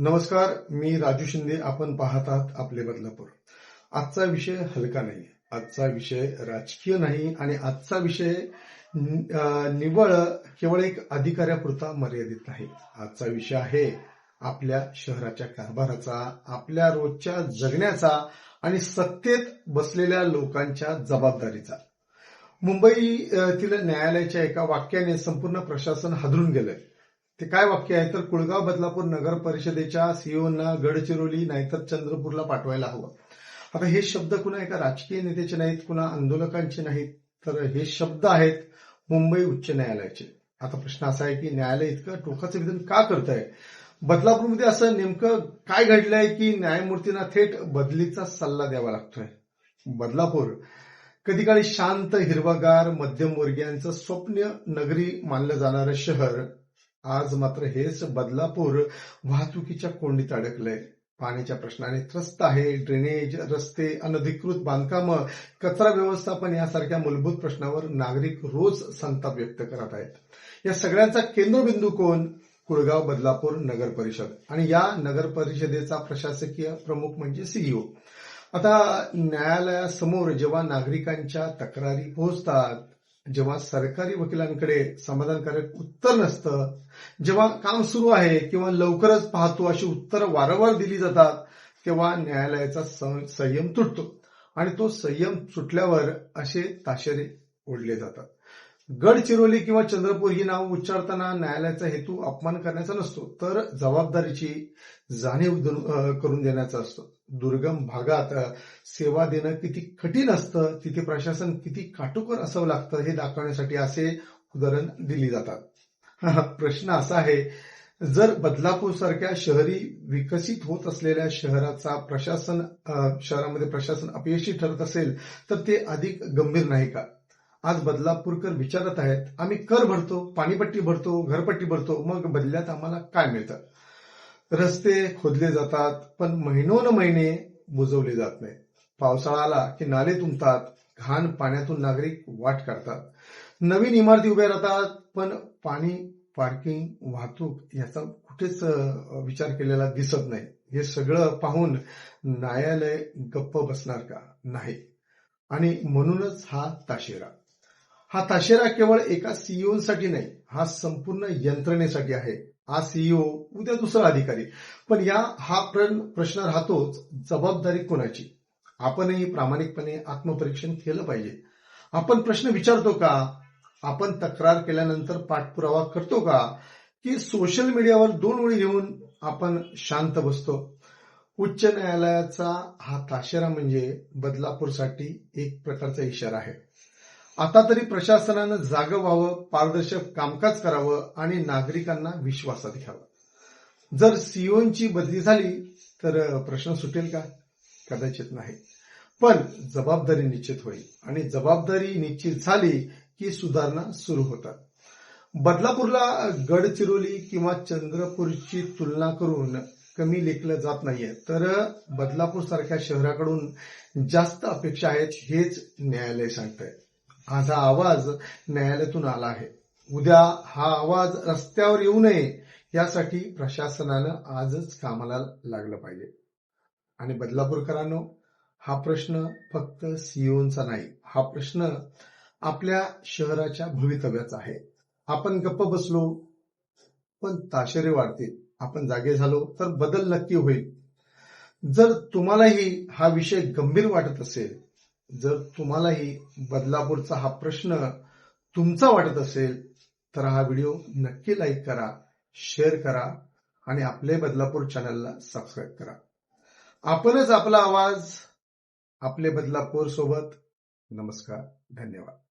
नमस्कार मी राजू शिंदे. आपण पाहतात आपले बदलापूर. आजचा विषय हलका नाही. आजचा विषय राजकीय नाही आणि आजचा विषय निवळ केवळ एक अधिकाऱ्यापुरता मर्यादित नाही. आजचा विषय आहे आपल्या शहराच्या कारभाराचा आपल्या रोजच्या जगण्याचा आणि सत्तेत बसलेल्या लोकांच्या जबाबदारीचा. मुंबईतील न्यायालयाच्या एका वाक्याने संपूर्ण प्रशासन हादरून गेलंय. ते काय वाक्य आहे? तर कुळगाव बदलापूर नगर परिषदेच्या सीओना गडचिरोली नाहीतर चंद्रपूरला पाठवायला हवं. आता हे शब्द कुणा एका राजकीय नेत्याचे नाहीत कुणा आंदोलकांचे नाहीत? तर हे शब्द आहेत मुंबई उच्च न्यायालयाचे. आता प्रश्न असा आहे की न्यायालय इतकं टोकाचं विधान का करत आहे बदलापूरमध्ये असं नेमकं काय घडलंय की न्यायमूर्तींना थेट बदलीचा सल्ला द्यावा लागतोय? बदलापूर कधी काळी शांत हिरवागार मध्यमवर्गीयांचं स्वप्न नगरी मानलं जाणारं शहर आज मात्र हेच बदलापूर वाहतुकीच्या कोंडीत अडकलंय. पाण्याच्या प्रश्नाने त्रस्त आहे. ड्रेनेज रस्ते अनधिकृत बांधकामं कचरा व्यवस्थापन यासारख्या मूलभूत प्रश्नावर नागरिक रोज संताप व्यक्त करत आहेत. या सगळ्यांचा केंद्रबिंदू कोण? कुळगाव बदलापूर नगर परिषद. आणि या नगर परिषदेचा प्रशासकीय प्रमुख म्हणजे सीईओ आता न्यायालयासमोर जेव्हा नागरिकांच्या तक्रारी पोहोचतात जेव्हा सरकारी वकिलांकडे समाधानकारक उत्तर नसतं जेव्हा काम सुरू आहे किंवा लवकरच पाहतो अशी उत्तर वारंवार दिली जातात तेव्हा न्यायालयाचा सं- संयम तुटतो. आणि तो संयम सुटल्यावर असे ताशेरे ओढले जातात. गडचिरोली किंवा चंद्रपूर ही नाव उच्चारताना न्यायालयाचा हेतू अपमान करण्याचा नसतो तर जबाबदारीची जाणीव करून देण्याचा असतो. दुर्गम भागात सेवा देणं किती कठीण असतं तिथे प्रशासन किती काटोकर असावं लागतं हे दाखवण्यासाठी असे उदाहरण दिली जातात. प्रश्न असा आहे जर बदलापूर सारख्या शहरी विकसित होत असलेल्या शहराचा प्रशासन शहरामध्ये प्रशासन अपयशी ठरत असेल तर ते अधिक गंभीर नाही का? आज बदलापूरकर विचारत आहेत. आम्ही कर भरतो पाणीपट्टी भरतो घरपट्टी भरतो. मग बदल्यात आम्हाला काय मिळतं? रस्ते खोदले जातात पण महिनोन महिने बुजवले जात नाही पावसाळा आला की नाले तुंबतात घाण पाण्यातून नागरिक वाट काढतात. नवीन इमारती उभ्या राहतात पण पाणी पार्किंग वाहतूक याचा कुठेच विचार केलेला दिसत नाही. हे सगळं पाहून न्यायालय गप्प बसणार का? नाही. आणि म्हणूनच हा ताशेरा. हा ताशेरा केवळ एका सीईओ साठी नाही हा संपूर्ण यंत्रणेसाठी आहे. हा सीईओ उद्या दुसरा अधिकारी. पण या हा प्रश्न राहतोच जबाबदारी कोणाची? आपणही प्रामाणिकपणे आत्मपरीक्षण केलं पाहिजे. आपण प्रश्न विचारतो का? आपण तक्रार केल्यानंतर पाठपुरावा करतो का? की सोशल मीडियावर दोन ओळी घेऊन आपण शांत बसतो? उच्च न्यायालयाचा हा ताशेरा म्हणजे बदलापूरसाठी एक प्रकारचा इशारा आहे. आता तरी प्रशासनानं जागं व्हावं पारदर्शक कामकाज करावं आणि नागरिकांना विश्वासात घ्यावं. जर सीओची बदली झाली तर प्रश्न सुटेल का? कदाचित नाही. पण जबाबदारी निश्चित होईल आणि जबाबदारी निश्चित झाली की सुधारणा सुरू होतात. बदलापूरला गडचिरोली किंवा चंद्रपूरची तुलना करून कमी लेखलं जात नाहीये. तर बदलापूर सारख्या शहराकडून जास्त अपेक्षा आहेत हेच न्यायालय सांगतंय. आज हा आवाज न्यायालयातून आला आहे. उद्या हा आवाज रस्त्यावर येऊ नये यासाठी प्रशासनानं आजच कामाला लागलं पाहिजे. आणि बदलापूरकरांनो हा प्रश्न फक्त सीओचा नाही हा प्रश्न आपल्या शहराच्या भवितव्याचा आहे. आपण गप्प बसलो पण ताशेरे वाढतील आपण जागे झालो तर बदल नक्की होईल. जर तुम्हालाही हा विषय गंभीर वाटत असेल जर तुम्हालाही बदलापूरचा हा प्रश्न तुमचा वाटत असेल तर हा व्हिडिओ नक्की लाईक करा शेअर करा आणि आपले बदलापूर चॅनलला सबस्क्राईब करा. आपणच आपला आवाज आपले बदलापूर सोबत. नमस्कार धन्यवाद.